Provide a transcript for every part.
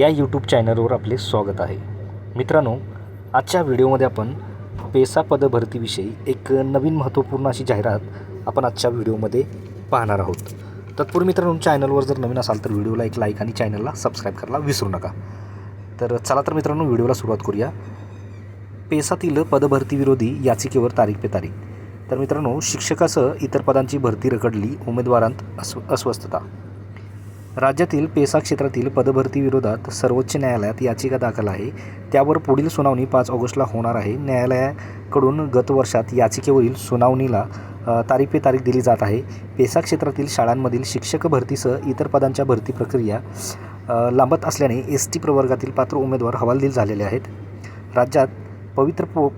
या यूट्यूब चॅनलवर आपले स्वागत आहे. मित्रांनो आजच्या व्हिडिओमध्ये आपण पेसा पदभरतीविषयी एक नवीन महत्त्वपूर्ण अशी जाहिरात आपण आजच्या व्हिडिओमध्ये पाहणार आहोत. तत्पूर्वी मित्रांनो चॅनलवर जर नवीन असाल तर व्हिडिओला एक लाईक आणि चॅनलला सबस्क्राईब करायला विसरू नका. तर चला तर मित्रांनो व्हिडिओला सुरुवात करूया. पेसातील पदभरतीविरोधी याचिकेवर तारीख पे तारीख. तर मित्रांनो शिक्षकासह इतर पदांची भरती रखडली उमेदवारांत अस्व अस्वस्थता. राज्यातील पेसा क्षेत्रातील पदभरती विरोधात सर्वोच्च न्यायालयात याचिका दाखल आहे. त्यावर पुढील सुनावणी पाच ऑगस्टला होणार आहे. न्यायालयाकडून गत वर्षात याचिकेवरील सुनावणीला तारीखे तारीख दिली जात आहे. पेसा क्षेत्रातील शाळांमधील शिक्षक भरतीसह इतर पदांच्या भरती प्रक्रिया लांबत असल्याने एस टी प्रवर्गातील पात्र उमेदवार हवालदिल झालेले आहेत. राज्यात पवित्र पो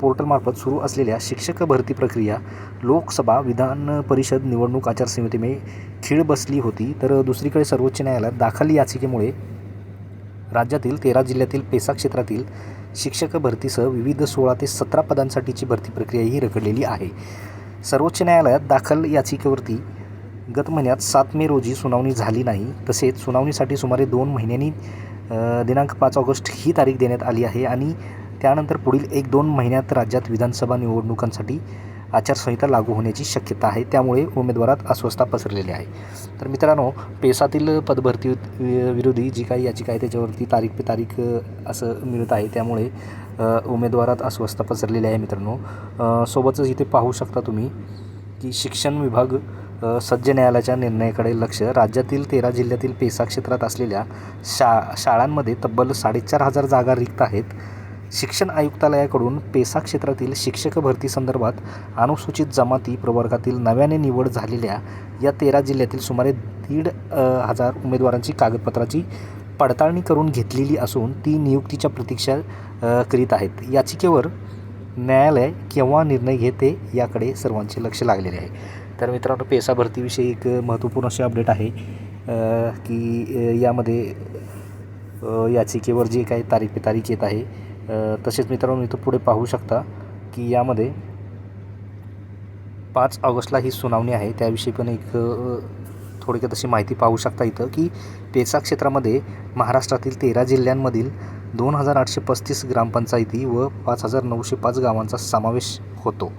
पोर्टलमार्फत सुरू असलेल्या शिक्षक भरती प्रक्रिया लोकसभा विधान परिषद निवडणूक आचारसंहितेमुळे खीळ बसली होती तर दुसरीकडे सर्वोच्च न्यायालयात दाखल याचिकेमुळे राज्यातील तेरा जिल्ह्यातील पेसा क्षेत्रातील शिक्षक भरतीसह विविध सोळा ते सतरा पदांसाठीची भरती प्रक्रियाही रखडलेली आहे. सर्वोच्च न्यायालयात दाखल याचिकेवरती गत महिन्यात सात मे रोजी सुनावणी झाली नाही तसेच सुनावणीसाठी सुमारे दोन महिन्यांनी दिनांक पाच ऑगस्ट ही तारीख देण्यात आली आहे आणि त्यानंतर पुढील एक दोन महिन्यात राज्यात विधानसभा निवडणुकांसाठी आचारसंहिता लागू होण्याची शक्यता आहे. त्यामुळे उमेदवारात अस्वस्थता पसरलेली आहे. तर मित्रांनो पेसातील पदभरती वि- विरोधी जी काही याचिका आहे त्याच्यावरती तारीख पे तारीख असं मिळत आहे. त्यामुळे उमेदवारात अस्वस्थता पसरलेली आहे मित्रांनो. सोबतच इथे पाहू शकता तुम्ही की शिक्षण विभाग सज्ज न्यायालयाच्या निर्णयाकडे लक्ष. राज्यातील तेरा जिल्ह्यातील पेसा क्षेत्रात असलेल्या शा शाळांमध्ये तब्बल साडेचार हजार जागा रिक्त आहेत. शिक्षण आयुक्तालयाकडून पेसा क्षेत्रातील शिक्षक भरती संदर्भात अनुसूचित जमाती प्रवर्गातील नव्याने निवड झालेल्या या तेरा जिल्ह्यातील सुमारे दीड हजार उमेदवारांची कागदपत्राची पडताळणी करून घेतलेली असून ती नियुक्तीच्या प्रतीक्षा करीत आहेत. याचिकेवर न्यायालय केव्हा निर्णय घेते याकडे सर्वांचे लक्ष लागलेले आहे. तर मित्रांनो पेसा भरतीविषयी एक महत्त्वपूर्ण अशी अपडेट आहे की यामध्ये याचिकेवर जे काही तारीख पे तारीख येत आहे तसेच मित्रांनो इथं पुढे पाहू शकता की यामध्ये पाच ऑगस्टला ही सुनावणी आहे. त्याविषयी पण एक थोडक्यात अशी माहिती पाहू शकता इथं की पेसा क्षेत्रामध्ये महाराष्ट्रातील तेरा जिल्ह्यांमधील दोन हजार आठशे पस्तीस ग्रामपंचायती व पाच हजार नऊशे पाच गावांचा समावेश होतो.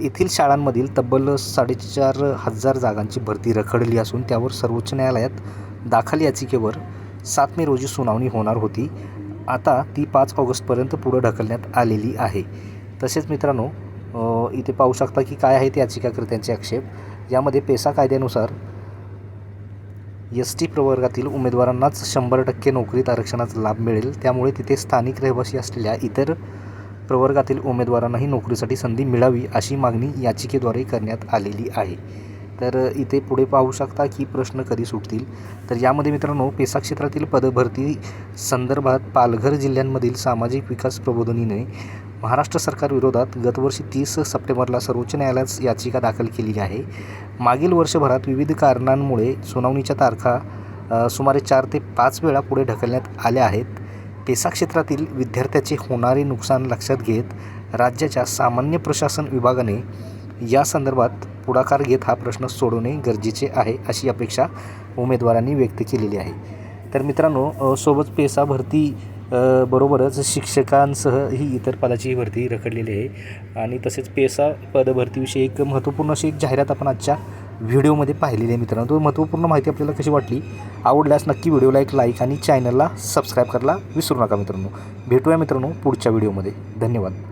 येथील शाळांमधील तब्बल साडेचार हजार जागांची भरती रखडली असून त्यावर सर्वोच्च न्यायालयात दाखल याचिकेवर सात मे रोजी सुनावणी होणार होती. आता ती पाच ऑगस्टपर्यंत पुढं ढकलण्यात आलेली आहे. तसेच मित्रांनो इथे पाहू शकता की काय आहेत याचिकाकर्त्यांचे आक्षेप. यामध्ये पेसा कायद्यानुसार एस टी प्रवर्गातील उमेदवारांनाच शंभर टक्के नोकरीत आरक्षणाचा लाभ मिळेल. त्यामुळे तिथे स्थानिक रहिवासी असलेल्या इतर प्रवर्गातील उमेदवारांनाही नोकरीसाठी संधी मिळावी अशी मागणी याचिकेद्वारे करण्यात आलेली आहे. तर इथे पुढे पाहू शकता की प्रश्न कधी सुटतील. तर यामध्ये मित्रांनो पेसा क्षेत्रातील पदभरती संदर्भात पालघर जिल्ह्यांमधील सामाजिक विकास प्रबोधनीने महाराष्ट्र सरकार विरोधात गतवर्षी तीस सप्टेंबरला सर्वोच्च न्यायालयात याचिका दाखल केली आहे. मागील वर्षभरात विविध कारणांमुळे सुनावणीच्या तारखा सुमारे चार ते पाच वेळा पुढे ढकलण्यात आल्या आहेत. पेसा क्षेत्रातील विद्यार्थ्याचे होणारे नुकसान लक्षात घेत राज्याच्या सामान्य प्रशासन विभागाने या संदर्भात पुढाकार घेत हा प्रश्न सोडवणे गरजेचे आहे अशी अपेक्षा उमेदवारांनी व्यक्त केलेली आहे. तर मित्रांनो सोबत पेसा भरती बरोबरच शिक्षकांसह ही इतर पदाची भरती रखडलेली आहे. आणि तसेच पेसा पदभरतीविषयी एक महत्त्वपूर्ण अशी एक जाहिरात आपण आजच्या व्हिडिओमध्ये पाहिलेली आहे मित्रांनो. तो महत्त्वपूर्ण माहिती आपल्याला कशी वाटली आवडल्यास नक्की व्हिडिओला एक लाईक आणि चॅनलला सबस्क्राईब करायला विसरू नका मित्रांनो. भेटूया मित्रांनो पुढच्या व्हिडिओमध्ये. धन्यवाद.